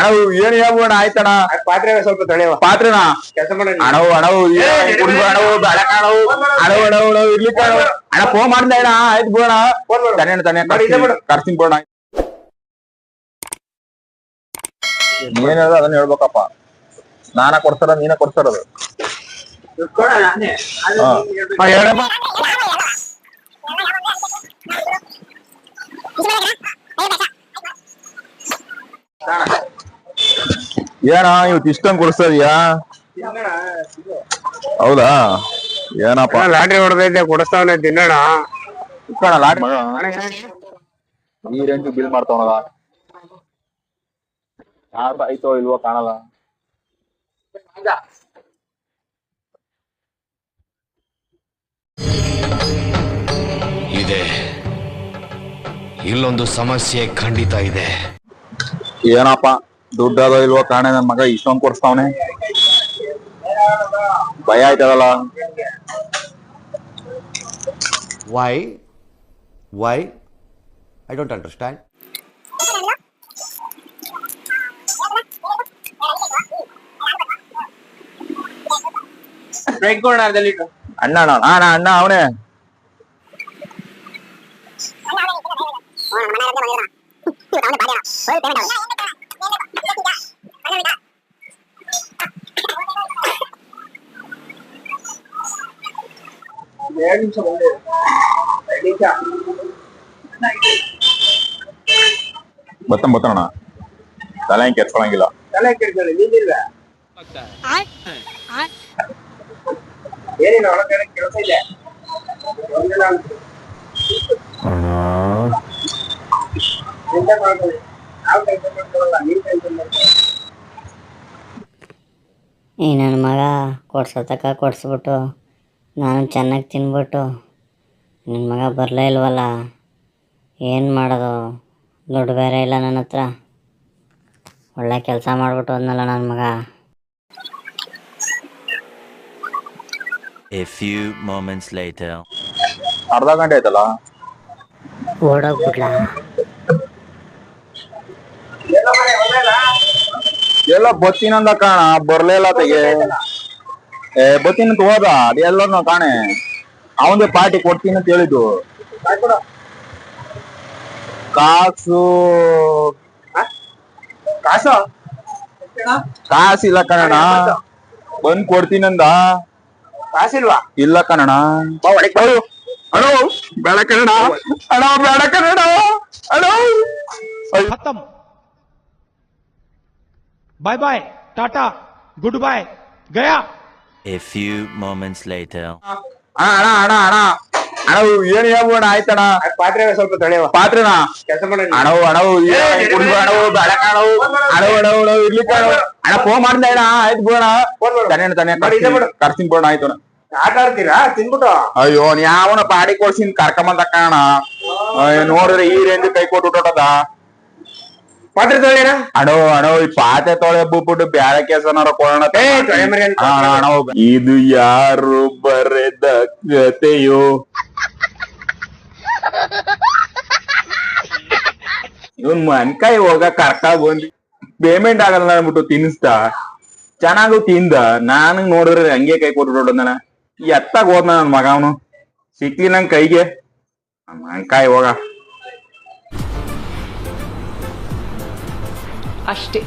ಅಣ್ಣ ಏನ್ ಹೇಳ್ಬೋಣ ಆಯ್ತಣ್ಣ ಪಾತ್ರೆ ಸ್ವಲ್ಪ ತೊಳೆಯವ ಪಾತ್ರನ ಕೆಲಸ ಮಾಡ ಅಣವು ಅಣವು ಕುಡಿದು ಅಣವು ಬೆಳಕ ಅಣವು ಅಣವು ಅಣವು ಅಣವು ಇರ್ಲಿಕ್ಕೆ ಅಣವು ಅಣ್ಣ ಫೋನ್ ಮಾಡ್ದೆ ಅಣ್ಣ ಆಯ್ತು ಬೋಣ ಫೋನ್ ಮಾಡು. ತನೆ ತನೆ ಮಾಡಿ, ಇದೇ ಮಾಡು. ಕರ್ತೀನಿ ಬೋಣ ಏನ್ ಹೇಳ್ದ ಅದನ್ನ ಹೇಳ್ಬೇಕಪ್ಪ ನಾನ ಕೊಡ್ತಾರ ನೀನ ಕೊಡ್ತಾರದು ಹಾ ಹೇಳಪ್ಪ ಏನ ಇವತ್ತು ಇಷ್ಟೊಂದು ಕೊಡಿಸ್ತದೀಯಾ ಹೌದಾ? ಏನಪ್ಪ? ಲಾಟ್ರಿ ಹೊಡೆದೈತೆ ಕೊಡಿಸ್ತಾವನೆ ತಿನ್ನೋಣ. ಕಣ ಲಾಟ್ ಮಗ. ಈ ರೇಂಜ್ ಬಿಲ್ ಮಾಡ್ತಾವನಲ್ಲ ಯಾರು ಆಯ್ತೋ ಇಲ್ವೋ ಕಾಣಲ್ಲ. ಇದೆ. ಇಲ್ಲೊಂದು ಸಮಸ್ಯೆ ಖಂಡಿತ ಇದೆ. ಏನಪ್ಪ? ದುಡ್ಡು ಅದೋ ಇಲ್ವೋ ಕಾಣ ನನ್ ಮಗ ಇಷ್ಟೊಂದು ಕೊಡ್ಸ್ತಾವನೆ. ಭಯ ಆಯ್ತದಲ್ಲ. Why? Why? I don't understand. ಇಟ್ಕೊಳ್ಳೋಣ ಅರ್ಧ ಲೀಟ್ರ್ ಅಣ್ಣ ಅಣ್ಣ ಅಣ್ಣ ಅಣ್ಣ ಅವನೇ. ಎರಡು ನಿಮಿಷ ಬಂದೆ ಎರಡು ನಿಮಿಷ ಬತ್ತಂ ಬತ್ತಣ್ಣ ತಲೆ ಹೆಂಗ್ ಕೆರ್ಸ್ಕೊಳಂಗಿಲ್ಲ ತಲೆ ಕೆಡ್ಕೊಳ್ಳಿ ನಿಂದಿಲ್ವ ಏನಿಲ್ಲ ಒಳಗಡೆ ಕೆಲಸ ಇದೆ ಒಂದಿನ ಅಂತು. ಎಂತ ಮಾಡ್ಕೊಳ್ಳಿ ನಾವು ಟೆನ್ಷನ್ ಮಾಡ್ಕೊಳ್ಳಲ್ಲ ನೀವು ಟೆನ್ಷನ್ ಮಾಡ್ಕೊಳ್ಳಿ ಈ ನನ್ನ ಮಗ ಕೊಡ್ಸತಕ್ಕ ಕೊಡ್ಸ್ಬಿಟ್ಟು ನಾನು ಚೆನ್ನಾಗಿ ತಿನ್ಬಿಟ್ಟು ನಿನ್ನ ಮಗ ಬರಲೇ ಇಲ್ವಲ್ಲ? ಏನು ಮಾಡೋದು? ದುಡ್ಡು ಬೇರೆ ಇಲ್ಲ ನನ್ನ ಹತ್ರ. ಒಳ್ಳೆ ಕೆಲಸ ಮಾಡಿಬಿಟ್ಟು ಹೋದ್ನಲ್ಲ ನನ್ನ ಮಗ. A few moments later. ಅರ್ಧ ಗಂಟೆ ಆಯ್ತಲ್ಲ? ಓಡೋಗ್ಬಿಡ್ಲ? ಎಲ್ಲ ಬತ್ತೀನಂದ ಕಾಣ ಬರ್ಲೇ ಇಲ್ಲ ತೆಗೆ ಬತ್ತೀನಿ ಅಂತ ಹೋದ. ಅದೆಲ್ಲರೂ ಕಾಣೆ. ಅವಂದೆ ಪಾರ್ಟಿ ಕೊಡ್ತೀನಿ ಅಂತ ಹೇಳಿದ್ದು. ಕಾಸು. ಕಾಸು? ಇಲ್ಲ ಕಣ ಬಂದ್ ಕೊಡ್ತೀನಿ ಅಂದ. ಕಾಸಿಲ್ವಾ? ಇಲ್ಲ ಕಣಣ ಬೇಡ ಕನ್ನಡ ಅಣ್ಣ ಬೇಡ ಕನ್ನಡ ಅಣ್ಣ. Bye bye tata good boy Gaya. A few moments later. ಅಣ್ಣ ಅಣ್ಣ ಅಣ್ಣ ಅಣ್ಣ ಅಣ್ಣ ಏನ್ ಹೇಳ್ಬೋಣ ಆಯ್ತಣ ಪಾತ್ರೆ ಸ್ವಲ್ಪ ತೊಳೆಯವ ಪಾತ್ರನ ಕೆಲಸ ಮಾಡ ಅಣವು ಅಣವು ಅಣವು ಬೆಳಕ ಅಣವು ಅಣವು ಅಣವು ಅಣವು ಇರ್ಲಿಕ್ಕೆ ಅಣ್ಣ ಫೋನ್ ಮಾಡ್ದೆ ಅಣ್ಣ ಆಯ್ತು ಬೋಣ. ಕರ್ಸಿನ್ ತನೆ ಮಾಡು. ಕರ್ತೀನಿ ಬೋಣ ಆಯ್ತು. ಆಟ ಆಡ್ತೀರಾ ತಿನ್ಬಿಟ್ಟು ಅಯ್ಯೋ ನೀ ಯಾವನ ಪಾಡಿ ಕೊಡ್ಸಿನ್ ಕರ್ಕೊಂಬಂದ ಕಾಣ ನೋಡಿದ್ರೆ ಈ ರೇಂಜ್ ಕೈ ಕೊಟ್ಟು ಹೊಟ್ಟದ ಪಾತ್ರೆ ತೊಳೆಯಣ ಅಣೋ ಅಣೋ ಈ ಪಾತೆ ತೊಳೆ ಬಿಟ್ಬಿಟ್ಟು ಬ್ಯಾರೆ ಕೆಸನಾರ ಕೊಡೋಣ ಏ, ತೊಳೆ ಮರಿ ಅಂತ ಆ, ಅಣೋ, ಇದು ಯಾರು ಬರೆದ ಕತೆಯೋ? ಇವನ್ ಮನ್ಕಾಯಿ ಹೋಗ ಕರ್ಕ ಬಂದ್ ಪೇಮೆಂಟ್ ಆಗಲ್ಲ ಅನ್ಬಿಟ್ಟು ತಿನ್ನಿಸ್ದ ಚೆನ್ನಾಗೂ ತಿಂದ. ನಾನು ನೋಡಿದ್ರೆ ಹಂಗೆ ಕೈ ಕೊಟ್ಟು ನನ್ನ ಎತ್ತಾಗ ಹೋದ್ನ ನನ್ ಮಗ ಅವನು. ಸಿಕ್ಲಿ ನಂಗ್ ಕೈಗೆ. ಮನ್ಕಾಯಿ ಹೋಗ. ಅಷ್ಟೇ.